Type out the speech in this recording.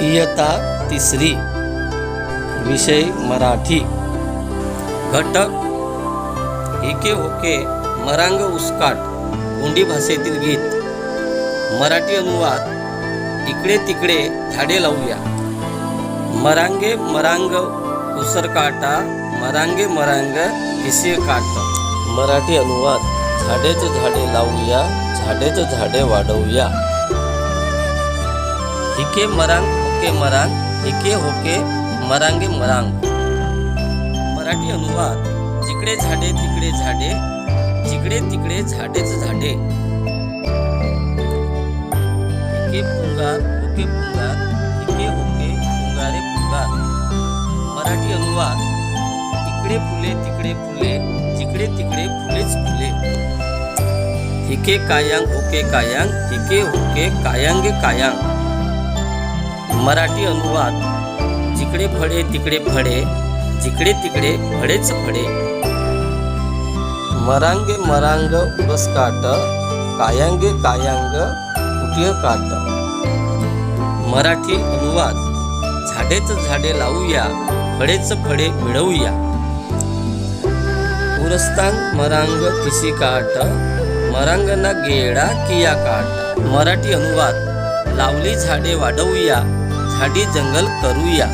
इयता तिसरी. विषय मराठी. घटक. एके होके मरांग उसकाट. गोंडी भाषेतील गीत. मराठी अनुवाद. इकडे तिकडे झाडे लावूया. मरांगे मरांग उसरकाटा मरांगे मरांग किसे काट. मराठी अनुवाद. झाडेच झाडे लावूया. झाडेच झाडे वाढवूया. हिके मरांग होके मरांग एके होके मरांगे मरांग. मराठी अनुवाद जिकडे झाडे तिकडे झाडे जिकडे तिकडे झाडेच झाडे. एके पुंगार होके पुंगार एके होके पुंगारे पुंगार. मराठी अनुवाद इकडे फुले तिकडे फुले जिकडे तिकडे फुलेच फुले. एके कायांग होके कायांग एके होके कायांगे कायांग. मराठी अनुवाद जिकडे फळे तिकडे फळे जिकडे तिकडे फळेच फळे मरांगे मरांग उगस काट कायांगे कायांग कुटिय काट. मराठी अनुवाद झाडेच झाडे लावूया फळेच फळे मिळवूया. उरस्तांग मरांग किसी काट मरांगना गेडा किया काट. मराठी अनुवाद लावली झाडे वाढवूया झाडी जंगल करूया.